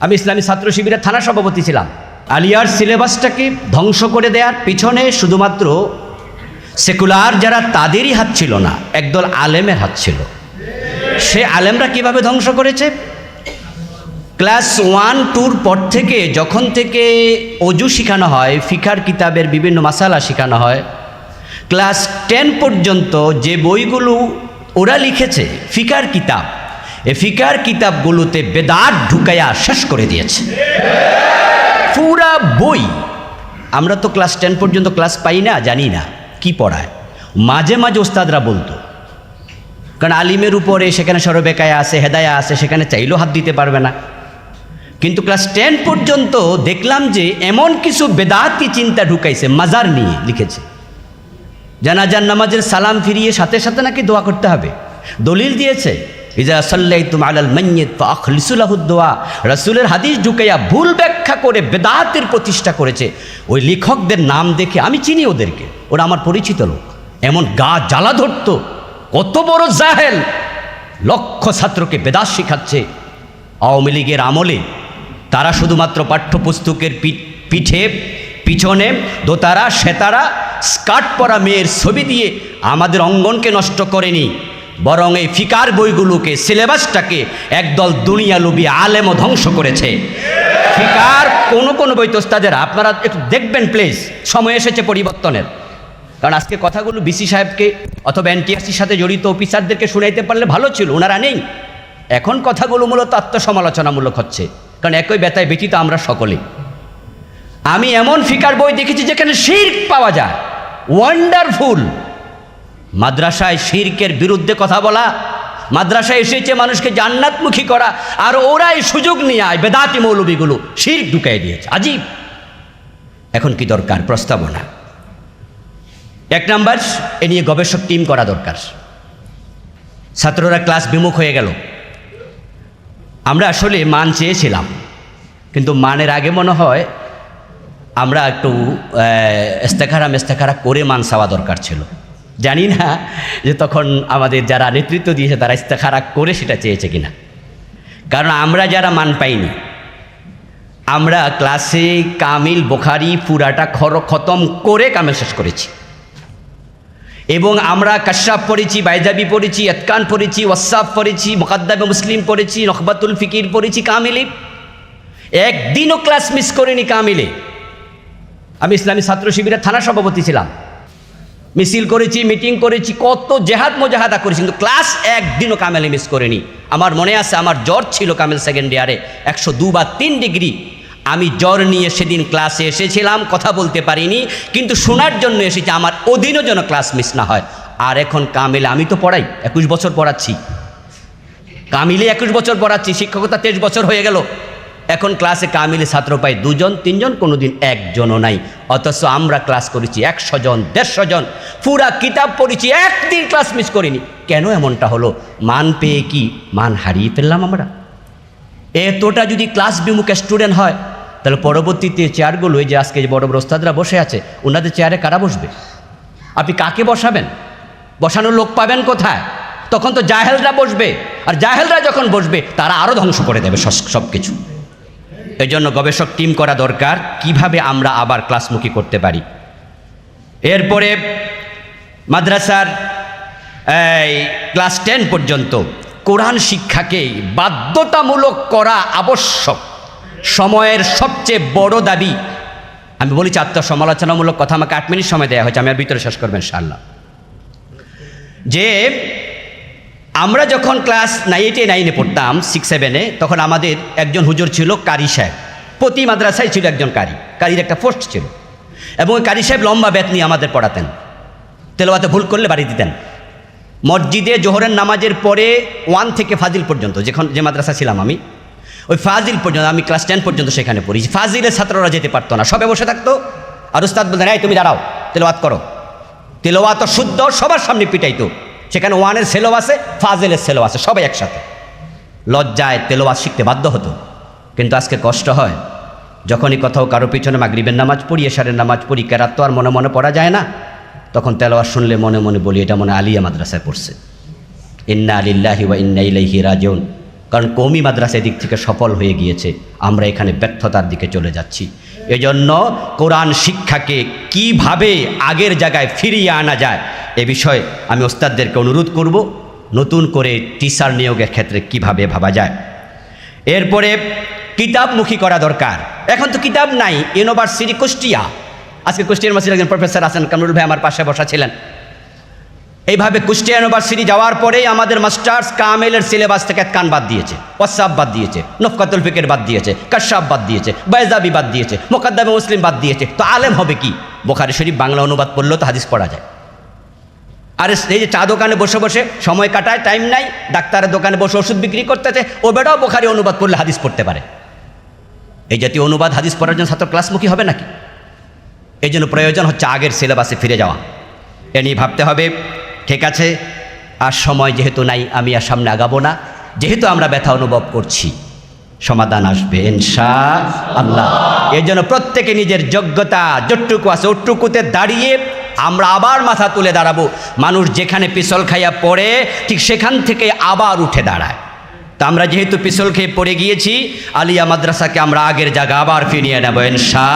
আমি ইসলামী ছাত্র শিবিরের থানা সভাপতি ছিলাম। আলিয়ার সিলেবাসটাকে ধ্বংস করে দেওয়ার পিছনে শুধুমাত্র সেকুলার যারা তাদেরই হাত ছিল না, একদল আলেমের হাত ছিল। সে আলেমরা কীভাবে ধ্বংস করেছে? ক্লাস ওয়ান টুর পর থেকে যখন থেকে অজু শেখানো হয়, ফিকার কিতাবের বিভিন্ন মাসালা শেখানো হয়, ক্লাস টেন পর্যন্ত যে বইগুলো ওরা লিখেছে, ফিকার কিতাব এ ফিকার কিতাবগুলোতে বেদাত ঢুকাইয়া শেষ করে দিয়েছে। পুরা বই, আমরা তো ক্লাস টেন পর্যন্ত ক্লাস পাই না, জানি না, কি পড়ায়? মাঝে মাঝে ওস্তাদরা বলতো, কারণ আলিমের উপরে সেখানে সরবেকায়া আছে, হেদায়া আছে, সেখানে চাইলেও হাত দিতে পারবে না। কিন্তু ক্লাস টেন পর্যন্ত দেখলাম যে এমন কিছু বেদাতি চিন্তা ঢুকাইছে, মাজার নিয়ে লিখেছে। জানাজান নামাজের সালাম ফিরিয়ে সাথে সাথে নাকি দোয়া করতে হবে। দলিল দিয়েছে ইজা সাল্লাই তুম আলাল মাইয়েত আখলিসুল্লাহুদ্দোয়া রাসুলের হাদিস ঢুকাইয়া ভুল ব্যাখ্যা করে বেদাতের প্রতিষ্ঠা করেছে। ওই লেখকদের নাম দেখে আমি চিনি ওদেরকে। ওরা আমার পরিচিত লোক। এমন গা জ্বালা ধরত, কত বড় জাহেল। লক্ষ ছাত্রকে বেদাত শিখাচ্ছে। আওয়ামী লীগের আমলে তারা শুধুমাত্র পাঠ্যপুস্তকের পিঠে, পিছনে, দোতারা, সেতারা, স্কার্ট পরা মেয়ের ছবি দিয়ে আমাদের অঙ্গনকে নষ্ট করেনি। বরং এই ফিকার বইগুলোকে, সিলেবাসটাকে একদল দুনিয়া লুবি আলেমও ধ্বংস করেছে। ফিকার কোনো কোনো বই তোস্তাদের আপনারা একটু দেখবেন প্লিজ সময় এসেছে পরিবর্তনের। কারণ আজকে কথাগুলো বিসি সাহেবকে অথবা এনটিআরসির সাথে জড়িত অফিসারদেরকে শুনাইতে পারলে ভালো ছিল, ওনারা নেই। এখন কথাগুলো মূলত আত্মসমালোচনামূলক হচ্ছে, কারণ একই ব্যথায় ব্যতীত আমরা সকলে। আমি এমন ফিকার বই দেখেছি যেখানে শির্ক পাওয়া যায়। ওয়ান্ডারফুল মাদ্রাসায় শির্কের বিরুদ্ধে কথা বলা, মাদ্রাসায় এসেছে মানুষকে জান্নাতমুখী করা, আর ওরাই সুযোগ নিয়ে আয়, বেদাতি মৌলবীগুলো শির্ক ঢুকাই দিয়েছে। আজীব। এখন কি দরকার? প্রস্তাবনা। এক নাম্বার, এ নিয়ে গবেষক টিম করা দরকার। ছাত্ররা ক্লাস বিমুখ হয়ে গেল। আমরা আসলে মান চেয়েছিলাম, কিন্তু মানের আগে মনে হয় আমরা একটু ইস্তেখারা মেস্তেখারা করে মান চাওয়া দরকার ছিল। জানি না যে তখন আমাদের যারা নেতৃত্ব দিয়েছে, তারা ইস্তেখারা করে সেটা চেয়েছে কিনা। কারণ আমরা যারা মান পাইনি, আমরা ক্লাসে কামিল বোখারি পুরাটা খর, খতম করে কামিল শেষ করেছি। এবং আমরা কাশ্যাপ পড়েছি, বাইজাবি পড়েছি, এতকান পড়েছি, ওয়াসাফ পড়েছি মোকাদ্দাবে মুসলিম পড়েছি নকবাতুল ফিকির পড়েছি কামিলে। একদিনও ক্লাস মিস করিনি কামিলে। আমি ইসলামী ছাত্র শিবিরের থানা সভাপতি ছিলাম। মিছিল করেছি, মিটিং করেছি, কত জেহাদ মোজাহাদা করেছি, কিন্তু ক্লাস একদিনও কামেলে মিস করিনি। আমার মনে আছে, আমার জ্বর ছিল কামেল সেকেন্ড ইয়ারে একশো দু বা তিন ডিগ্রি। আমি জ্বর নিয়ে সেদিন ক্লাসে এসেছিলাম, কথা বলতে পারিনি, কিন্তু শোনার জন্য এসেছি, আমার ওদিনও যেন ক্লাস মিস না হয়। আর এখন কামেলে, আমি তো পড়াই, একুশ বছর পড়াচ্ছি। কামিলে একুশ বছর পড়াচ্ছি, শিক্ষকতা তেইশ বছর হয়ে গেল। এখন ক্লাসে কামিলে ছাত্র পাই দুজন, তিনজন, কোনোদিন একজনও নাই। অথচ আমরা ক্লাস করেছি একশো জন, দেড়শো জন। পুরা কিতাব পড়েছি, একদিন ক্লাস মিস করিনি। কেন এমনটা হলো? মান পেয়ে কি? মান হারিয়ে ফেললাম আমরা। এতটা যদি ক্লাস বিমুখে স্টুডেন্ট হয়, তাহলে পরবর্তীতে চেয়ারগুলো এই যে আজকে যে বড় বড় ওস্তাদরা বসে আছে, ওনাদের চেয়ারে কারা বসবে? আপনি কাকে বসাবেন? বসানোর লোক পাবেন কোথায়? তখন তো জাহেলরা বসবে। আর জাহেলরা যখন বসবে, তারা আরও ধ্বংস করে দেবে সব কিছু এই জন্য গবেষক টিম করা দরকার কীভাবে আমরা আবার ক্লাসমুখী করতে পারি। এরপরে মাদ্রাসার, এই, ক্লাস টেন পর্যন্ত কোরআন শিক্ষাকে বাধ্যতামূলক করা আবশ্যক। সময়ের সবচেয়ে বড় দাবি, আমি বলেছি আত্মসমালোচনামূলক কথা আমাকে আট মিনিট সময় দেওয়া হয়েছে, আমি আর ভিতরে শেষ করবেন ইনশাআল্লাহ। যে আমরা যখন ক্লাস এইটে নাইনে পড়তাম সিক্স সেভেনে তখন আমাদের একজন হুজুর ছিল কারি সাহেব। প্রতি মাদ্রাসায় ছিল একজন কারি। কারির একটা পোস্ট ছিল। এবং ওই কারি সাহেব লম্বা ব্যাত নিয়ে আমাদের পড়াতেন। তেলোয়াতে ভুল করলে বাড়ি দিতেন। মসজিদে জোহরের নামাজের পরে ওয়ান থেকে ফাজিল পর্যন্ত, যেখান যে মাদ্রাসা ছিলাম আমি, ওই ফাজিল পর্যন্ত, আমি ক্লাস টেন পর্যন্ত সেখানে পড়ি। ফাজিলের ছাত্ররা যেতে পারতো না, সবে বসে থাকতো। আর উস্তাদ বলতেন, এই তুমি দাঁড়াও তেলোয়াত করো। তেলোয়াত শুদ্ধ সবার সামনে পিটাইতো। সেখানে ওয়ানের সেলো আছে, ফাজেলের সেলো আছে, সবাই একসাথে। লজ্জায় তেলোয়াত শিখতে বাধ্য হতো, কিন্তু আজকে কষ্ট হয়। যখনই কোথাও কারও পিছনে মাগরিবের নামাজ পড়ি, এশারের নামাজ পড়ি, কেরাত তো আর মনে মনে পড়া যায় না, তখন তেলোয়াত শুনলে মনে মনে বলি, এটা মনে আলিয়া মাদ্রাসায় পড়ছে। ইন্না আলিল্লাহি ওয়া ইন্না ইলাইহি রাজিউন। কারণ কৌমি মাদ্রাসা এদিক থেকে সফল হয়ে গিয়েছে, আমরা এখানে ব্যর্থতার দিকে চলে যাচ্ছি। এজন্য কোরআন শিক্ষাকে কীভাবে আগের জায়গায় ফিরিয়ে আনা যায় এ বিষয়ে আমি ওস্তাদদেরকে অনুরোধ করব নতুন করে টিচার নিয়োগের ক্ষেত্রে কীভাবে ভাবা যায়। এরপরে কিতাবমুখী করা দরকার। এখন তো কিতাব নাই ইউনিভার্সিটি কুষ্টিয়া। আজকে কুষ্টিয়ার ইউনিভার্সিটির একজন প্রফেসর আছেন, কামরুল ভাই আমার পাশে বসা ছিলেন। এইভাবে কুষ্টিয়া ইউনিভার্সিটি যাওয়ার পরেই আমাদের মাস্টার্স কামেলের সিলেবাস থেকে কান বাদ দিয়েছে ওয়াসাব বাদ দিয়েছে, নফকাতুল ফিকের বাদ দিয়েছে কাশাব বাদ দিয়েছে, বাইজাবি বাদ দিয়েছে, মোকাদ্দামে মুসলিম বাদ দিয়েছে। তো আলেম হবে কি? বোখারি শরীফ বাংলা অনুবাদ পড়লেও তো হাদিস পড়া যায়। আর এই যে চা দোকানে বসে বসে সময় কাটায় টাইম নাই, ডাক্তারের দোকানে বসে ওষুধ বিক্রি করতেছে, ও বেটাও বোখারি অনুবাদ করলে হাদিস পড়তে পারে। এই জাতীয় অনুবাদ হাদিস পড়ার জন্য ছাত্র ক্লাসমুখী হবে নাকি? এই জন্য প্রয়োজন হচ্ছে আগের সিলেবাসে ফিরে যাওয়া। এ নিয়ে ভাবতে হবে, ঠিক আছে, আর সময় যেহেতু নাই, আমি আর সামনে আগাবো না। যেহেতু আমরা ব্যথা অনুভব করছি, সমাধান আসবে ইনশা আল্লাহ এই জন্য প্রত্যেকে নিজের যোগ্যতা যটুকু আছে, ওটুকুতে দাঁড়িয়ে আমরা আবার মাথা তুলে দাঁড়াবো। মানুষ যেখানে পিছল খাইয়া পড়ে, ঠিক সেখান থেকে আবার উঠে দাঁড়ায়। তা আমরা যেহেতু পিছল খেয়ে পড়ে গিয়েছি, আলিয়া মাদ্রাসাকে আমরা আগের জায়গা আবার ফিরিয়ে নেব ইনশা